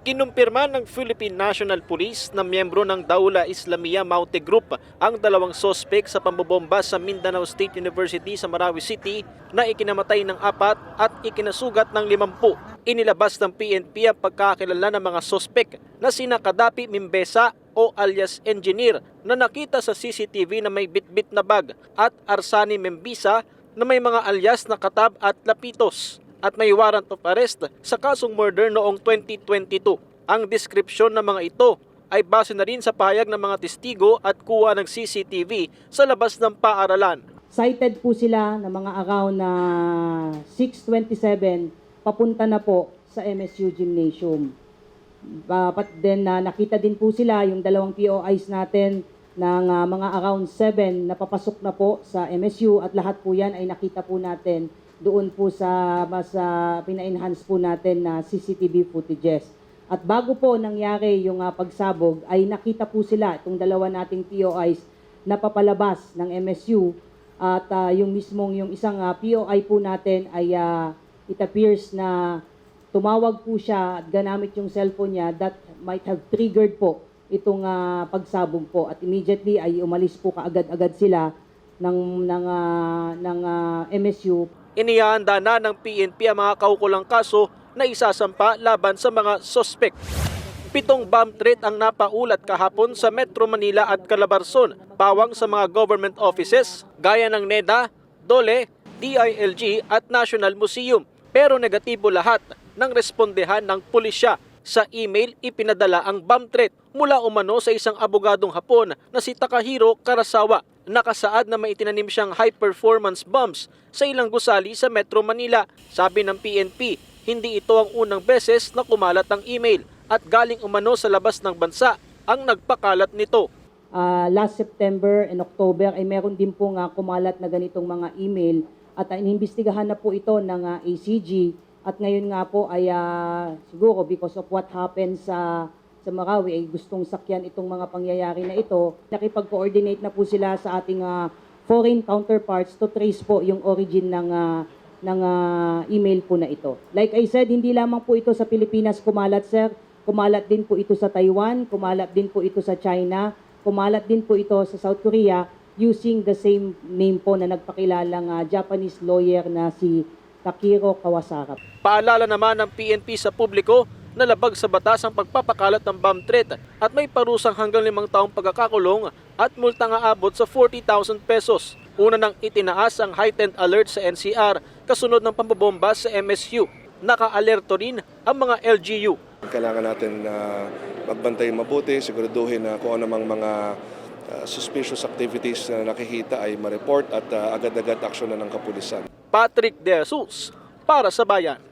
Kinumpirma ng Philippine National Police na miyembro ng Daula Islamia Maute Group ang dalawang sospek sa pambobomba sa Mindanao State University sa Marawi City na ikinamatay ng apat at ikinasugat ng limampu. Inilabas ng PNP ang pagkakilala ng mga sospek na sina Kadapi Mimbesa o alias Engineer na nakita sa CCTV na may bitbit na bag at Arsani Membisa na may mga alias na Katab at Lapitos at may warrant of arrest sa kasong murder noong 2022. Ang description ng mga ito ay base na rin sa pahayag ng mga testigo at kuha ng CCTV sa labas ng paaralan. Cited po sila na mga around na 627 papunta na po sa MSU Gymnasium. Uh, but then na nakita din po sila yung dalawang POIs natin ng ah, mga around 7 na papasok na po sa MSU at lahat po yan ay nakita po natin doon po sa mas ah, pina-enhance po natin na CCTV footages. At bago po nangyari yung ah, pagsabog ay nakita po sila itong dalawa nating POIs na papalabas ng MSU at ah, yung mismong yung isang ah, POI po natin ay ah, it appears na tumawag po siya at ganamit yung cellphone niya that might have triggered po itong ah, pagsabog po at immediately ay umalis po kaagad-agad sila ng ng ah, ng ah, MSU Inihahanda na ng PNP ang mga kaukulang kaso na isasampa laban sa mga sospek. Pitong bomb threat ang napaulat kahapon sa Metro Manila at Calabarzon, pawang sa mga government offices gaya ng NEDA, DOLE, DILG at National Museum. Pero negatibo lahat ng respondehan ng pulisya. Sa email, ipinadala ang bomb threat mula umano sa isang abogadong Hapon na si Takahiro Karasawa. Nakasaad na may itinanim siyang high-performance bombs sa ilang gusali sa Metro Manila. Sabi ng PNP, hindi ito ang unang beses na kumalat ang email at galing umano sa labas ng bansa ang nagpakalat nito. Ah, last September and October ay meron din po nga kumalat na ganitong mga email at uh, inimbestigahan na po ito ng ah, ACG at ngayon nga po ay ah, siguro because of what happened sa sa Marawi ay gustong sakyan itong mga pangyayari na ito. Nakipag-coordinate na po sila sa ating ah, foreign counterparts to trace po yung origin ng ah, ng ah, email po na ito. Like I said, hindi lamang po ito sa Pilipinas kumalat, sir. Kumalat din po ito sa Taiwan, kumalat din po ito sa China, kumalat din po ito sa South Korea using the same name po na nagpakilalang ah, Japanese lawyer na si Takiro Kawasara. Paalala naman ng PNP sa publiko na labag sa batas ang pagpapakalat ng bomb threat at may parusang hanggang limang taong pagkakakulong at multang aabot sa 40,000 pesos. Una nang itinaas ang heightened alert sa NCR kasunod ng pambobomba sa MSU. Naka-alerto rin ang mga LGU. Kailangan natin na magbantay mabuti, siguraduhin na kung anumang mga uh, suspicious activities na nakikita ay ma-report at uh, agad-agad aksyon na ng kapulisan. Patrick De Jesus para sa Bayan.